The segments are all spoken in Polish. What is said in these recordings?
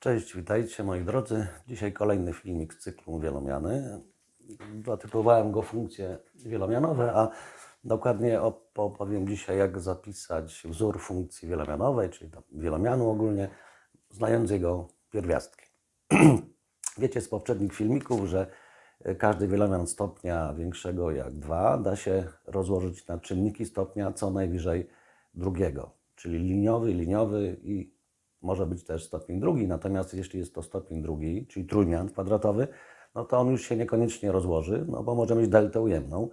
Cześć, witajcie moi drodzy. Dzisiaj kolejny filmik z cyklu wielomiany. Zatytułowałem go funkcje wielomianowe, a dokładnie op- opowiem dzisiaj, jak zapisać wzór funkcji wielomianowej, czyli wielomianu ogólnie, znając jego pierwiastki. Wiecie z poprzednich filmików, że każdy wielomian stopnia większego jak 2 da się rozłożyć na czynniki stopnia co najwyżej drugiego, czyli liniowy, liniowy i może być też stopień drugi. Natomiast jeśli jest to stopień drugi, czyli trójmian kwadratowy, no to on już się niekoniecznie rozłoży, no bo może mieć deltę ujemną,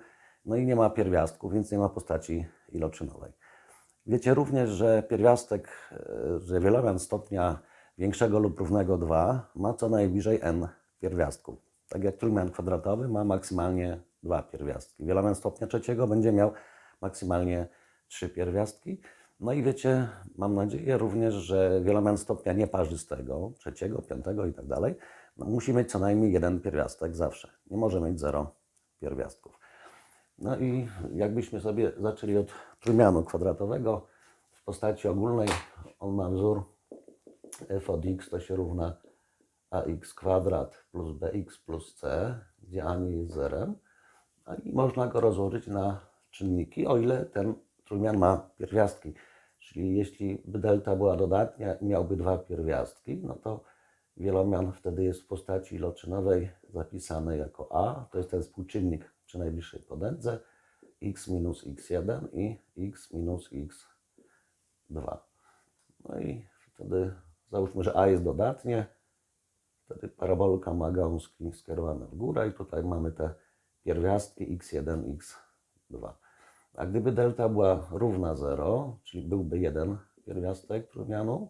no i nie ma pierwiastków, więc nie ma postaci iloczynowej. Wiecie również, że pierwiastek, e, że wielomian stopnia większego lub równego 2 ma co najwyżej n pierwiastków. Tak jak trójmian kwadratowy ma maksymalnie dwa pierwiastki. Wielomian stopnia trzeciego będzie miał maksymalnie trzy pierwiastki. No i wiecie, mam nadzieję również, że wielomian stopnia nieparzystego, trzeciego, piątego i tak dalej, no musi mieć co najmniej jeden pierwiastek zawsze. Nie może mieć zero pierwiastków. No i jakbyśmy sobie zaczęli od trójmianu kwadratowego w postaci ogólnej, on ma wzór f od x to się równa ax kwadrat plus bx plus c, gdzie a nie jest zerem. A i można go rozłożyć na czynniki, o ile ten trójmian ma pierwiastki. Czyli jeśli by delta była dodatnia i miałby dwa pierwiastki, no to wielomian wtedy jest w postaci iloczynowej zapisany jako a, to jest ten współczynnik przy najbliższej podędze, x minus x1 i x minus x2. No i wtedy załóżmy, że a jest dodatnie, wtedy parabolka ma gałązki skierowane w górę i tutaj mamy te pierwiastki x1, x2. A gdyby delta była równa 0, czyli byłby jeden pierwiastek trójmianu,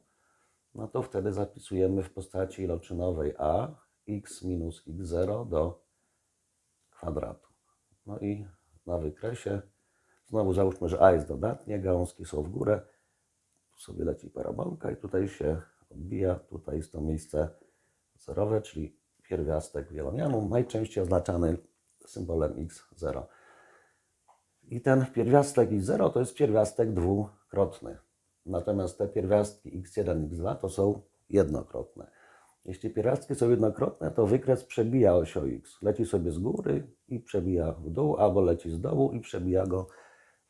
no to wtedy zapisujemy w postaci iloczynowej a x minus x0 do kwadratu. No i na wykresie znowu załóżmy, że a jest dodatnie, gałązki są w górę, tu sobie leci parabolka i tutaj się odbija, tutaj jest to miejsce zerowe, czyli pierwiastek wielomianu, najczęściej oznaczany symbolem x0. I ten pierwiastek x0 to jest pierwiastek dwukrotny. Natomiast te pierwiastki x1, x2 to są jednokrotne. Jeśli pierwiastki są jednokrotne, to wykres przebija oś o x. Leci sobie z góry i przebija w dół, albo leci z dołu i przebija go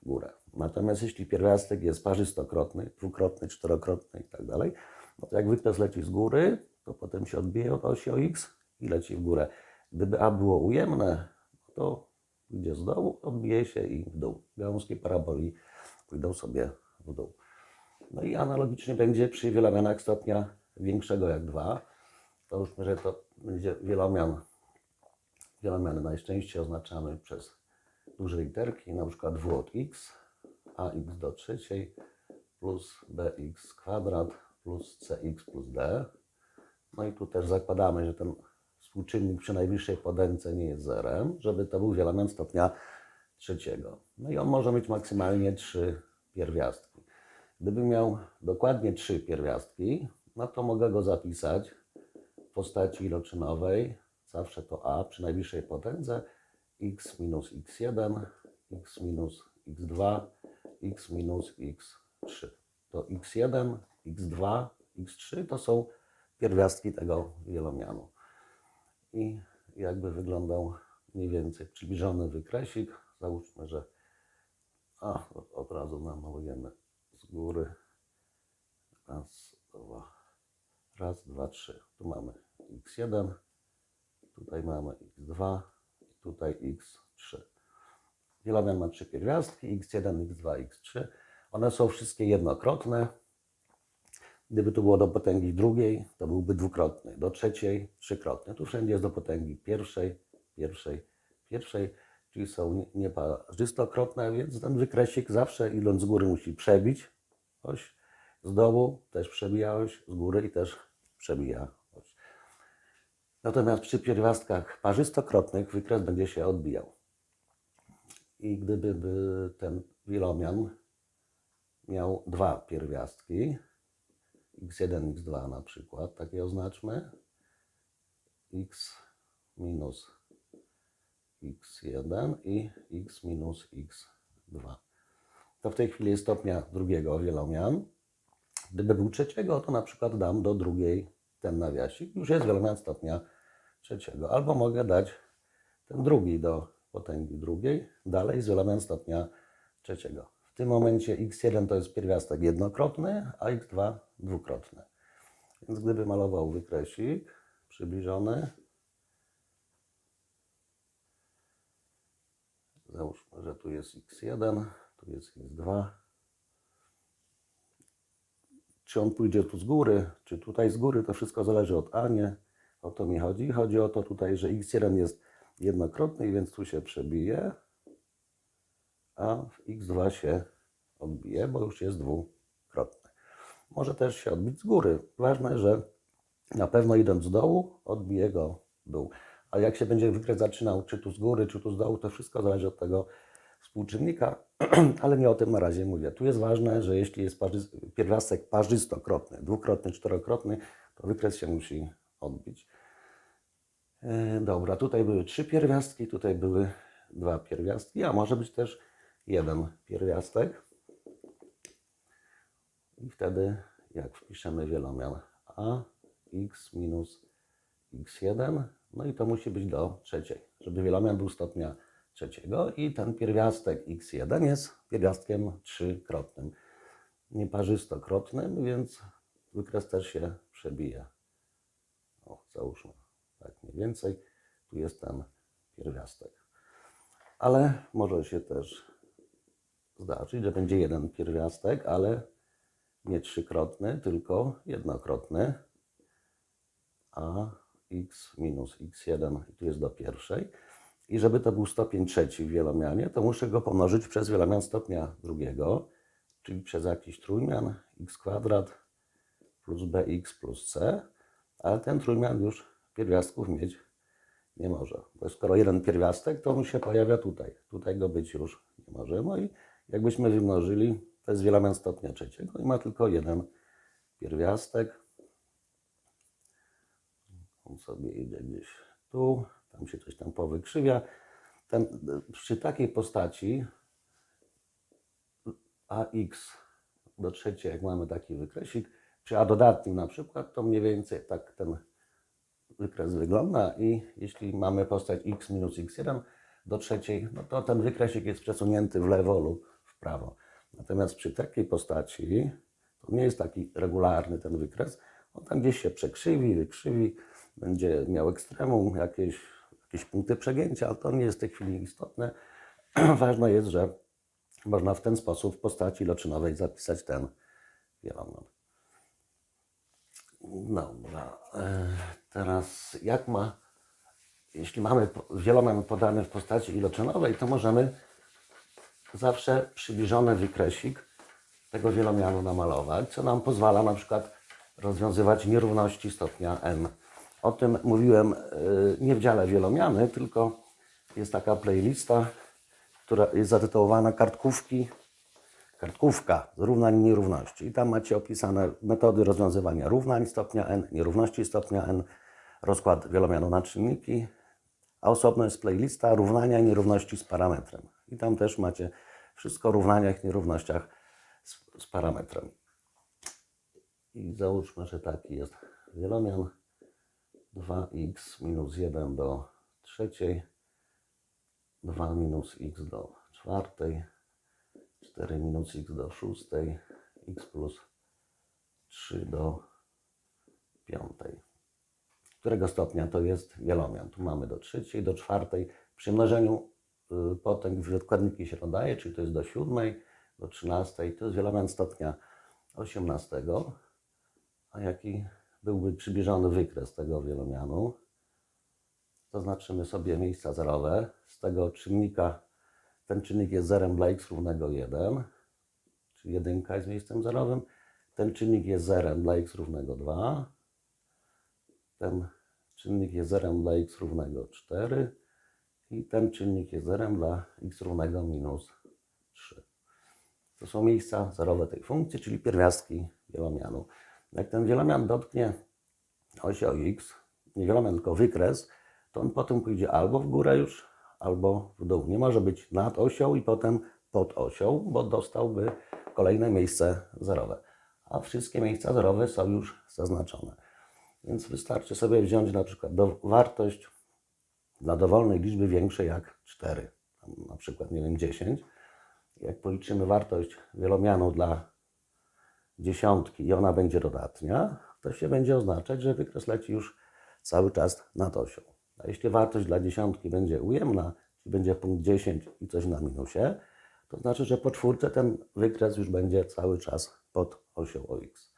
w górę. Natomiast jeśli pierwiastek jest parzystokrotny, dwukrotny, czterokrotny i tak dalej, no to jak wykres leci z góry, to potem się odbije od osi o x i leci w górę. Gdyby a było ujemne, to idzie z dołu, odbije się i w dół. Gałązki paraboli pójdą sobie w dół. No i analogicznie będzie przy wielomianach stopnia większego jak 2. To już że to będzie wielomian. Wielomiany najczęściej oznaczamy przez duże literki, na przykład w od x, ax do trzeciej plus bx kwadrat plus cx plus d. No i tu też zakładamy, że ten współczynnik przy najwyższej podęce nie jest zerem, żeby to był wielomian stopnia trzeciego. No i on może mieć maksymalnie trzy pierwiastki. Gdybym miał dokładnie trzy pierwiastki, no to mogę go zapisać w postaci iloczynowej, zawsze to a przy najwyższej potędze, x minus x1, x minus x2, x minus x3. To x1, x2, x3 to są pierwiastki tego wielomianu. I jakby wyglądał mniej więcej przybliżony wykresik. Załóżmy, że a, od razu namalujemy z góry. Raz, dwa, raz, dwa, trzy. Tu mamy x1, tutaj mamy x2 i tutaj x3. Wielomian ma trzy pierwiastki, x1, x2, x3. One są wszystkie jednokrotne. Gdyby to było do potęgi drugiej, to byłby dwukrotny, do trzeciej trzykrotny. Tu wszędzie jest do potęgi pierwszej, pierwszej, pierwszej, czyli są nie- nieparzystokrotne, więc ten wykresik zawsze idąc z góry musi przebić oś, z dołu też przebija oś, z góry i też przebija oś. Natomiast przy pierwiastkach parzystokrotnych wykres będzie się odbijał. I gdyby by ten wielomian miał dwa pierwiastki, x1, x2 na przykład, takie oznaczmy, x minus x1 i x minus x2. To w tej chwili jest stopnia drugiego wielomian. Gdyby był trzeciego, to na przykład dam do drugiej ten nawiasik, już jest wielomian stopnia trzeciego. Albo mogę dać ten drugi do potęgi drugiej, dalej z wielomian stopnia trzeciego. Tym momencie x1 to jest pierwiastek jednokrotny, a x2 dwukrotny. Więc gdyby malował wykresik przybliżony, załóżmy, że tu jest x1, tu jest x2. Czy on pójdzie tu z góry, czy tutaj z góry, to wszystko zależy od A, nie? O to mi chodzi. Chodzi o to tutaj, że x1 jest jednokrotny, więc tu się przebije, a w x2 się odbije, bo już jest dwukrotny. Może też się odbić z góry. Ważne, że na pewno idąc z dołu, odbije go dół. A jak się będzie wykres zaczynał, czy tu z góry, czy tu z dołu, to wszystko zależy od tego współczynnika, ale nie o tym na razie mówię. Tu jest ważne, że jeśli jest pierwiastek parzystokrotny, dwukrotny, czterokrotny, to wykres się musi odbić. E, Dobra, tutaj były trzy pierwiastki, tutaj były dwa pierwiastki, a może być też jeden pierwiastek. I wtedy, jak wpiszemy wielomian a, x minus x1, no i to musi być do trzeciej, żeby wielomian był stopnia trzeciego i ten pierwiastek x1 jest pierwiastkiem trzykrotnym, nieparzystokrotnym, więc wykres też się przebije. O, załóżmy tak mniej więcej. Tu jest ten pierwiastek. Ale może się też zdarzyć, że będzie jeden pierwiastek, ale nie trzykrotny, tylko jednokrotny. A x minus x1 i tu jest do pierwszej. I żeby to był stopień trzeci w wielomianie, to muszę go pomnożyć przez wielomian stopnia drugiego, czyli przez jakiś trójmian x kwadrat plus bx plus c, ale ten trójmian już pierwiastków mieć nie może. Bo skoro jeden pierwiastek, to on się pojawia tutaj. Tutaj go być już nie może. No i jakbyśmy wymnożyli, to jest wielomian stopnia trzeciego i ma tylko jeden pierwiastek. On sobie idzie gdzieś tu, tam się coś tam powykrzywia. Ten, przy takiej postaci ax do trzeciej, jak mamy taki wykresik, czy a dodatnim na przykład, to mniej więcej tak ten wykres wygląda i jeśli mamy postać x minus x1 do trzeciej, no to ten wykresik jest przesunięty w lewo lub prawo. Natomiast przy takiej postaci to nie jest taki regularny ten wykres, on tam gdzieś się przekrzywi, wykrzywi, będzie miał ekstremum, jakieś, jakieś punkty przegięcia, ale to nie jest w tej chwili istotne. Ważne jest, że można w ten sposób w postaci loczynowej zapisać ten wielomian. Dobra. e, Teraz jak ma, jeśli mamy wielomian podany w postaci iloczynowej, to możemy zawsze przybliżony wykresik tego wielomianu namalować, co nam pozwala na przykład rozwiązywać nierówności stopnia n. O tym mówiłem e, nie w dziale wielomiany, tylko jest taka playlista, która jest zatytułowana Kartkówki kartkówka równań i nierówności. I tam macie opisane metody rozwiązywania równań stopnia n, nierówności stopnia n, rozkład wielomianu na czynniki, a osobno jest playlista równania i nierówności z parametrem. I tam też macie wszystko o równaniach nierównościach z, z parametrem. I załóżmy, że taki jest wielomian 2x minus 1 do trzeciej, 2 minus x do czwartej, 4 minus x do szóstej, x plus 3 do piątej. Którego stopnia to jest wielomian? Tu mamy do trzeciej, do czwartej. Przy mnożeniu potęg w odkładniki się dodaje, czyli to jest do siódmej, do trzynastej. To jest wielomian stopnia osiemnastego. A jaki byłby przybliżony wykres tego wielomianu? Zaznaczymy sobie miejsca zerowe. Z tego czynnika ten czynnik jest zerem dla x równego 1, czyli jedynka jest miejscem zerowym. Ten czynnik jest zerem dla x równego 2. Ten czynnik jest zerem dla x równego 4. I ten czynnik jest zerem dla x równego minus 3. To są miejsca zerowe tej funkcji, czyli pierwiastki wielomianu. Jak ten wielomian dotknie osi o x, nie wielomian, tylko wykres, to on potem pójdzie albo w górę już, albo w dół. Nie może być nad osią i potem pod osią, bo dostałby kolejne miejsce zerowe. A wszystkie miejsca zerowe są już zaznaczone. Więc wystarczy sobie wziąć na przykład do, wartość dla dowolnej liczby większej jak 4, tam na przykład, nie wiem, 10. Jak policzymy wartość wielomianu dla dziesiątki i ona będzie dodatnia, to się będzie oznaczać, że wykres leci już cały czas nad osią. A jeśli wartość dla dziesiątki będzie ujemna, czyli będzie punkt 10 i coś na minusie, to znaczy, że po czwórce ten wykres już będzie cały czas pod osią OX.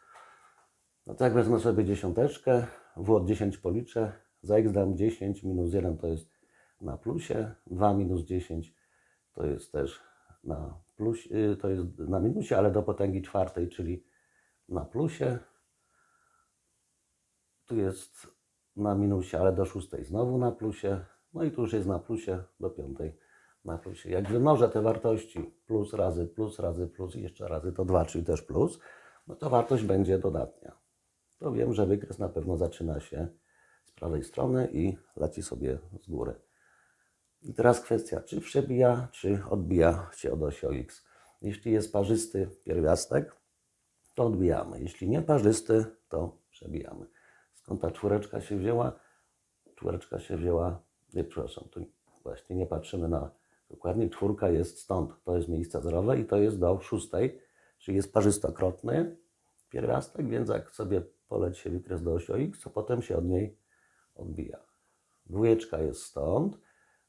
No tak wezmę sobie dziesiąteczkę, w od 10 policzę, za x dam 10, minus 1 to jest na plusie, 2 minus 10 to jest też na plus, y, to jest na minusie, ale do potęgi czwartej, czyli na plusie. Tu jest na minusie, ale do szóstej znowu na plusie. No i tu już jest na plusie do piątej na plusie. Jak wymnożę te wartości plus razy plus razy plus i jeszcze razy to 2, czyli też plus, no to wartość będzie dodatnia. To wiem, że wykres na pewno zaczyna się prawej strony i leci sobie z góry. I teraz kwestia, czy przebija, czy odbija się od osi x. Jeśli jest parzysty pierwiastek, to odbijamy. Jeśli nie parzysty, to przebijamy. Skąd ta czwóreczka się wzięła? Czwóreczka się wzięła, nie, przepraszam, tu właśnie nie patrzymy na dokładnie. Czwórka jest stąd, to jest miejsce zerowe i to jest do szóstej, czyli jest parzystokrotny pierwiastek, więc jak sobie poleci się wykres do osi x, to potem się od niej odbija. Dwójeczka jest stąd,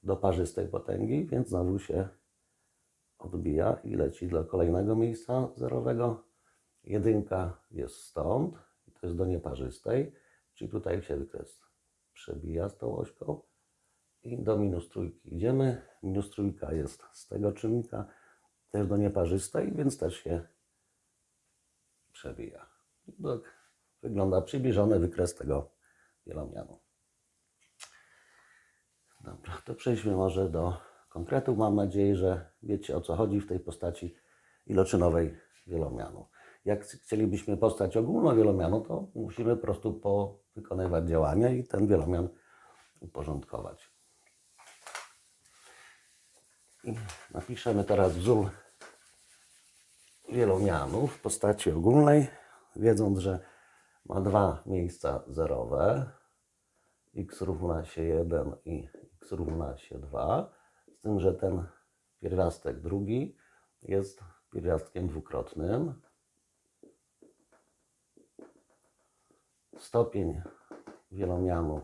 do parzystej potęgi, więc znowu się odbija i leci do kolejnego miejsca zerowego. Jedynka jest stąd, to jest do nieparzystej, czyli tutaj się wykres przebija z tą ośką i do minus trójki idziemy. Minus trójka jest z tego czynnika, też do nieparzystej, więc też się przebija. Tak wygląda przybliżony wykres tego wielomianu. Dobra, to przejdźmy może do konkretów. Mam nadzieję, że wiecie o co chodzi w tej postaci iloczynowej wielomianu. Jak chcielibyśmy postać ogólnowielomianu, to musimy po prostu wykonywać działania i ten wielomian uporządkować. I napiszemy teraz wzór wielomianu w postaci ogólnej, wiedząc, że ma dwa miejsca zerowe, x równa się 1 i x równa się 2, z tym, że ten pierwiastek drugi jest pierwiastkiem dwukrotnym. Stopień wielomianu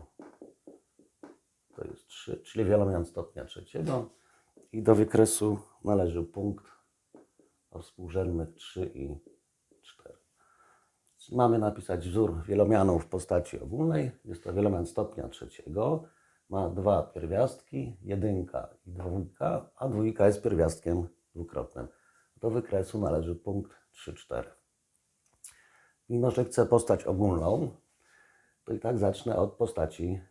to jest 3, czyli wielomian stopnia trzeciego i do wykresu należy punkt o współrzędnych 3 i 4. Mamy napisać wzór wielomianu w postaci ogólnej. Jest to wielomian stopnia trzeciego. Ma dwa pierwiastki, jedynka i dwójka, a dwójka jest pierwiastkiem dwukrotnym. Do wykresu należy punkt 3-4. Mimo, że chcę postać ogólną, to i tak zacznę od postaci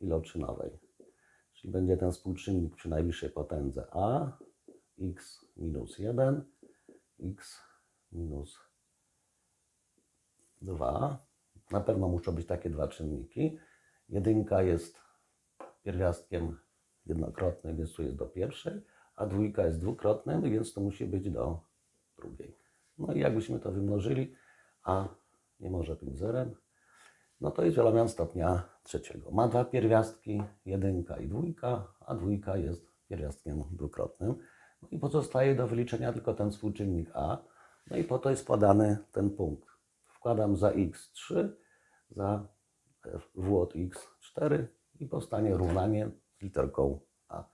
iloczynowej. Czyli będzie ten współczynnik przy najwyższej potędze a, x minus 1, x minus 2. Na pewno muszą być takie dwa czynniki. Jedynka jest pierwiastkiem jednokrotnym, więc tu jest do pierwszej, a dwójka jest dwukrotnym, więc to musi być do drugiej. No i jakbyśmy to wymnożyli, a nie może być zerem, no to jest wielomian stopnia trzeciego. Ma dwa pierwiastki, jedynka i dwójka, a dwójka jest pierwiastkiem dwukrotnym. No i pozostaje do wyliczenia tylko ten współczynnik a, no i po to jest podany ten punkt. Wkładam za x 3, za w od x 4 i powstanie równanie z literką a.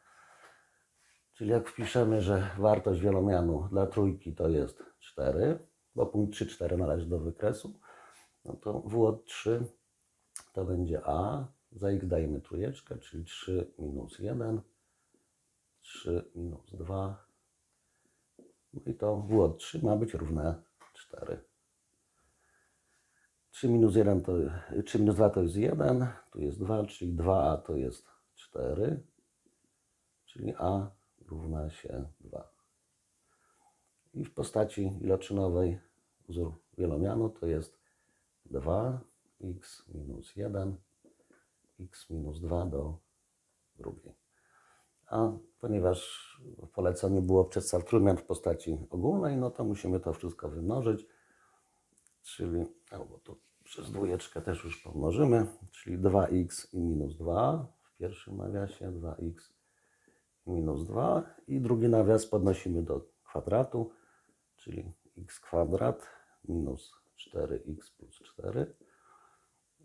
Czyli jak wpiszemy, że wartość wielomianu dla trójki to jest 4, bo punkt 3, 4 należy do wykresu, no to w od 3 to będzie a, za x dajemy trójeczkę, czyli 3 minus 1, 3 minus 2, no i to w od 3 ma być równe 4. 3 minus 1 to 3 minus 2 to jest 1, tu jest 2, czyli 2a to jest 4, czyli a równa się 2. I w postaci iloczynowej wzór wielomianu to jest 2 x minus 1, x minus 2 do drugiej. A ponieważ w poleceniu było przedstaw trójmian w postaci ogólnej, no to musimy to wszystko wymnożyć, czyli albo tu Przez dwójeczkę też już pomnożymy, czyli 2x i minus 2 w pierwszym nawiasie, 2x i minus 2 i drugi nawias podnosimy do kwadratu, czyli x kwadrat minus 4x plus 4.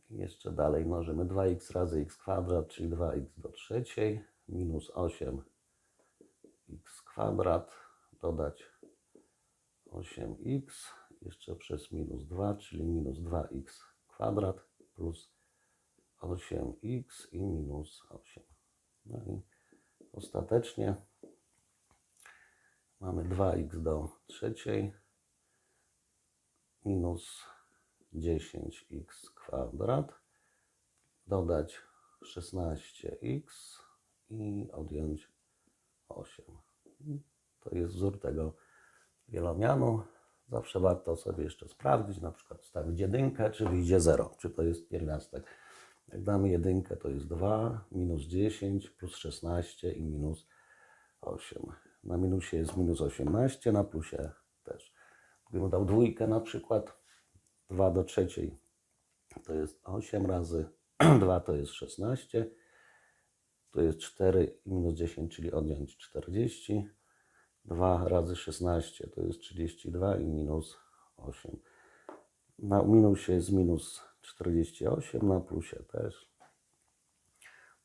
I jeszcze dalej mnożymy 2x razy x kwadrat, czyli 2x do trzeciej minus 8x kwadrat dodać 8x jeszcze przez minus 2, czyli minus 2x kwadrat plus 8x i minus 8. No i ostatecznie mamy 2x do trzeciej minus 10x kwadrat dodać 16x i odjąć 8. To jest wzór tego wielomianu. Zawsze warto sobie jeszcze sprawdzić, na przykład wstawić jedynkę, czy wyjdzie 0, czy to jest pierwiastek. Jak damy jedynkę, to jest 2, minus 10, plus 16 i minus 8. Na minusie jest minus 18, na plusie też. Gdybym dał dwójkę na przykład, 2 do trzeciej to jest 8 razy 2 to jest 16, to jest 4 i minus 10, czyli odjąć 40. 2 razy 16 to jest 32 i minus 8. Na minusie jest minus 48, na plusie też.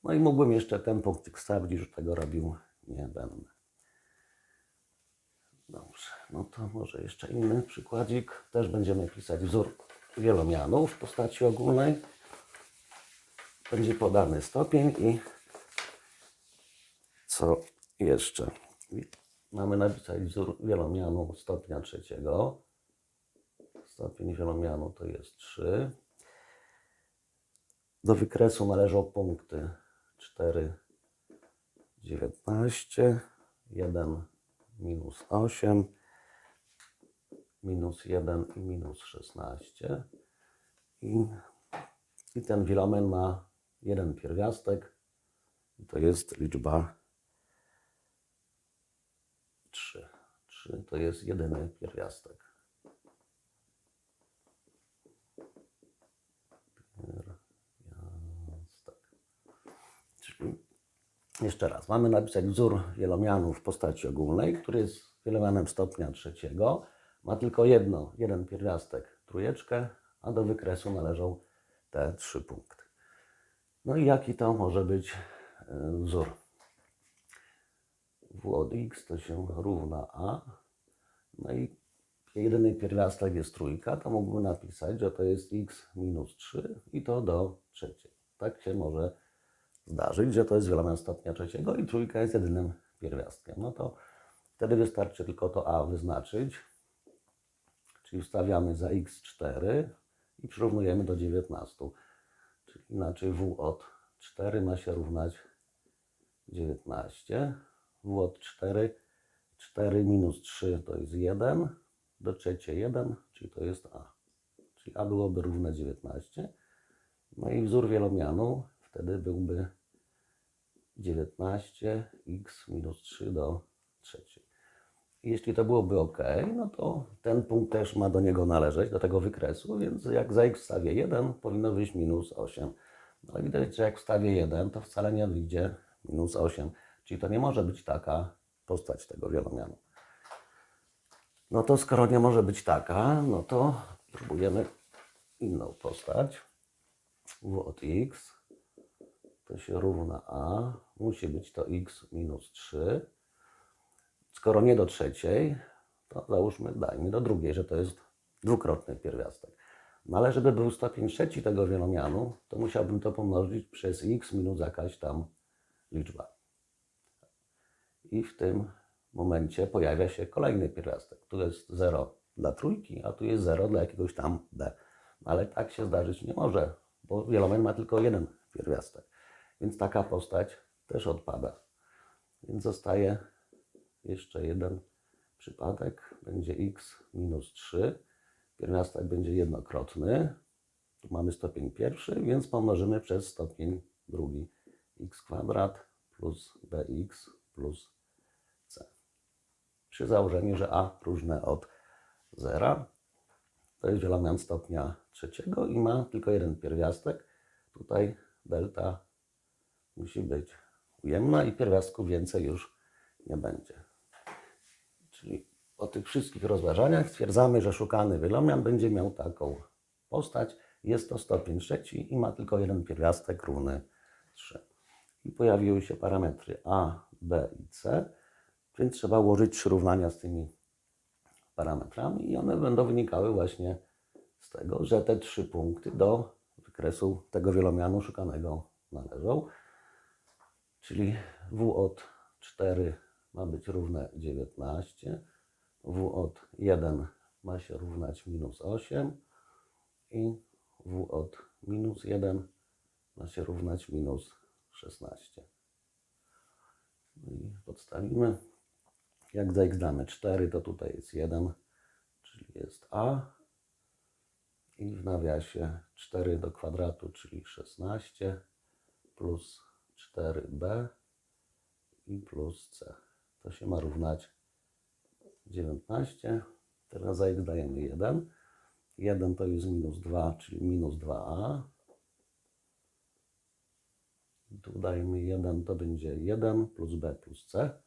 No i mógłbym jeszcze ten punkcik wstawić, że tego robił nie będę. Dobrze, no to może jeszcze inny przykładzik. Też będziemy pisać wzór wielomianu w postaci ogólnej. Będzie podany stopień i co jeszcze? Mamy napisać wzór wielomianu stopnia trzeciego. Stopień wielomianu to jest 3. Do wykresu należą punkty 4, 19, 1, minus 8, minus 1 i minus 16. I, i ten wielomen ma jeden pierwiastek. To jest liczba 3. 3 to jest jedyny pierwiastek. Pierwiastek. Czyli jeszcze raz, mamy napisać wzór wielomianu w postaci ogólnej, który jest wielomianem stopnia trzeciego. Ma tylko jedno, jeden pierwiastek, trójeczkę, a do wykresu należą te trzy punkty. No i jaki to może być e, wzór? W od x to się równa a. No i jedyny pierwiastek jest trójka, to mógłbym napisać, że to jest x minus 3 i to do trzeciej. Tak się może zdarzyć, że to jest wielomian stopnia trzeciego i trójka jest jedynym pierwiastkiem. No to wtedy wystarczy tylko to a wyznaczyć, czyli wstawiamy za x4 i przyrównujemy do 19. Czyli inaczej w od 4 ma się równać 19. Od 4, 4 minus 3 to jest 1, do trzeciej 1, czyli to jest a. Czyli a byłoby równe 19. No i wzór wielomianu wtedy byłby 19x minus 3 do trzeciej. Jeśli to byłoby ok, no to ten punkt też ma do niego należeć, do tego wykresu, więc jak za x wstawię 1, powinno wyjść minus 8. No ale widać, że jak wstawię 1, to wcale nie wyjdzie minus 8. Czyli to nie może być taka postać tego wielomianu. No to skoro nie może być taka, no to próbujemy inną postać. W od x to się równa a. Musi być to x minus 3. Skoro nie do trzeciej, to załóżmy, dajmy do drugiej, że to jest dwukrotny pierwiastek. No ale żeby był stopień trzeci tego wielomianu, to musiałbym to pomnożyć przez x minus jakaś tam liczba. I w tym momencie pojawia się kolejny pierwiastek. Tu jest 0 dla trójki, a tu jest 0 dla jakiegoś tam d. Ale tak się zdarzyć nie może, bo wielomian ma tylko jeden pierwiastek. Więc taka postać też odpada. Więc zostaje jeszcze jeden przypadek. Będzie x minus 3. Pierwiastek będzie jednokrotny. Tu mamy stopień pierwszy, więc pomnożymy przez stopień drugi. x kwadrat plus bx plus Przy założeniu, że a różne od zera. To jest wielomian stopnia trzeciego i ma tylko jeden pierwiastek. Tutaj delta musi być ujemna i pierwiastków więcej już nie będzie. Czyli po tych wszystkich rozważaniach stwierdzamy, że szukany wielomian będzie miał taką postać. Jest to stopień trzeci i ma tylko jeden pierwiastek równy 3. I pojawiły się parametry a, b i c, więc trzeba ułożyć równania z tymi parametrami i one będą wynikały właśnie z tego, że te trzy punkty do wykresu tego wielomianu szukanego należą. Czyli w od 4 ma być równe 19, w od 1 ma się równać minus 8 i w od minus 1 ma się równać minus 16. No i podstawimy. Jak za x damy 4, to tutaj jest 1, czyli jest a. I w nawiasie 4 do kwadratu, czyli 16, plus 4b i plus c. To się ma równać 19. Teraz za x dajemy 1. 1 to jest minus 2, czyli minus 2a. I tu dajemy 1, to będzie 1 plus b plus c.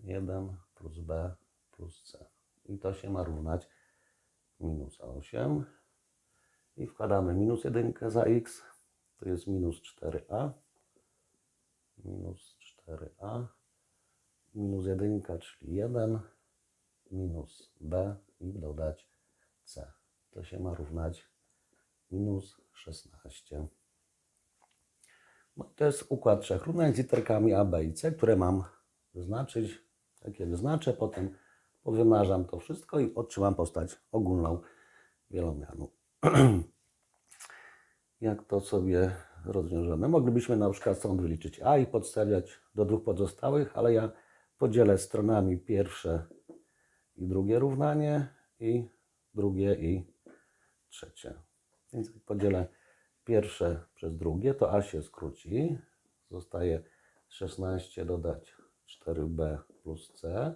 1 plus b plus c. I to się ma równać minus 8. I wkładamy minus 1 za x. To jest minus 4a. Minus 4a. Minus 1, czyli 1. Minus b i dodać c. To się ma równać minus 16. No, to jest układ trzech równań z literkami A, B i C, które mam wyznaczyć. Jak je wyznaczę, potem powymarzam to wszystko i otrzymam postać ogólną wielomianu. Jak to sobie rozwiążemy? Moglibyśmy na przykład stąd wyliczyć A i podstawiać do dwóch pozostałych, ale ja podzielę stronami pierwsze i drugie równanie i drugie i trzecie. Więc podzielę pierwsze przez drugie, to A się skróci. Zostaje 16 dodać 4B plus C.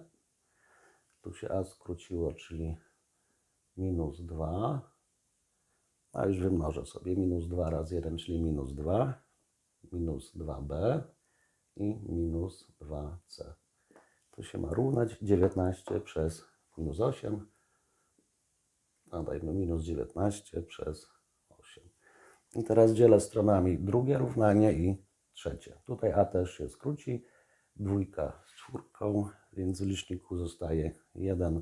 Tu się A skróciło, czyli minus 2. A już wymnożę sobie minus 2 razy 1, czyli minus 2. Minus 2B i minus 2C. To się ma równać 19 przez minus 8. A dajmy minus 19 przez 8. I teraz dzielę stronami drugie równanie i trzecie. Tutaj A też się skróci. Dwójka czwórką, więc w liczniku zostaje 1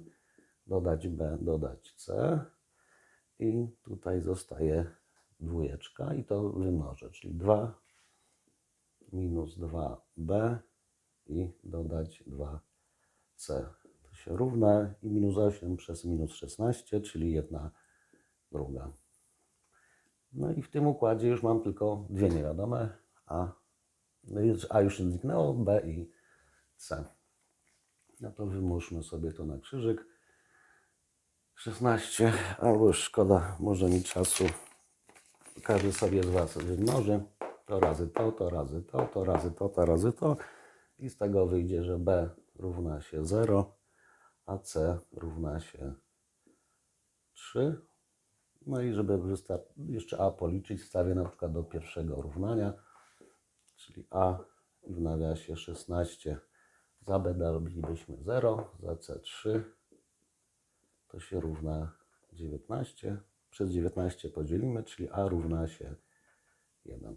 dodać B, dodać C. I tutaj zostaje dwójeczka i to wymnożę, czyli 2 minus 2B i dodać 2C. To się równa i minus 8 przez minus 16, czyli 1 druga. No i w tym układzie już mam tylko dwie niewiadome, a, no a już zniknęło B i C. No to wymóżmy sobie to na krzyżyk. 16, albo już szkoda, może mi czasu. Każdy sobie z Was wymnoży. To razy to, to razy to, to razy to, to razy to. I z tego wyjdzie, że B równa się 0, a C równa się 3. No i żeby jeszcze A policzyć, stawię na przykład do pierwszego równania, czyli A w nawiasie 16. Za B dalibyśmy 0, za C 3. To się równa 19. Przez 19 podzielimy, czyli A równa się 1.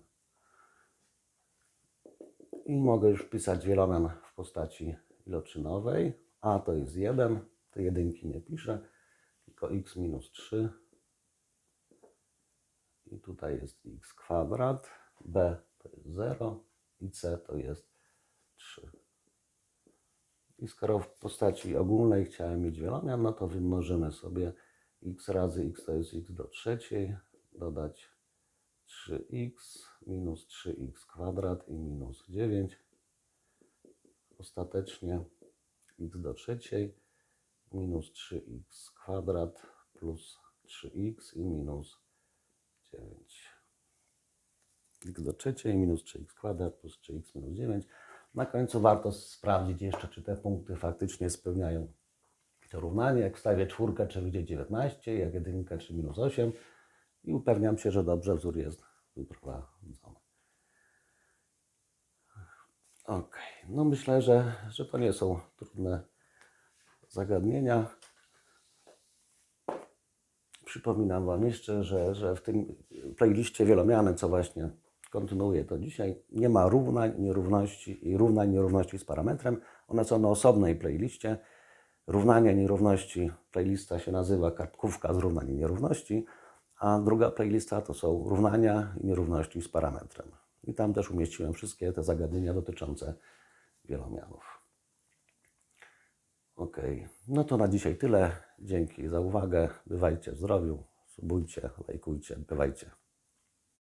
I mogę już wpisać wielomian w postaci iloczynowej. A to jest 1, te jedynki nie piszę, tylko x minus 3 i tutaj jest x kwadrat, b to jest 0 i c to jest 3. I skoro w postaci ogólnej chciałem mieć wielomian, no to wymnożymy sobie x razy x to jest x do trzeciej, dodać 3x minus 3x kwadrat i minus 9. Ostatecznie x do trzeciej minus 3x kwadrat plus 3x i minus 9. x do trzeciej minus 3x kwadrat plus 3x minus 9. Na końcu warto sprawdzić jeszcze, czy te punkty faktycznie spełniają równanie. Jak wstawię czwórkę, czy wyjdzie 19, jak jedynkę, czy minus 8 i upewniam się, że dobrze wzór jest wyprowadzony. Ok, no myślę, że, że to nie są trudne zagadnienia. Przypominam Wam jeszcze, że, że w tym playliście wielomiany, co właśnie kontynuuję to dzisiaj, nie ma równań, nierówności i równań, nierówności z parametrem. One są na osobnej playliście. Równania, nierówności, playlista się nazywa kartkówka z równań i nierówności, a druga playlista to są równania i nierówności z parametrem. I tam też umieściłem wszystkie te zagadnienia dotyczące wielomianów. Ok, no to na dzisiaj tyle. Dzięki za uwagę. Bywajcie w zdrowiu, subujcie, lajkujcie, bywajcie.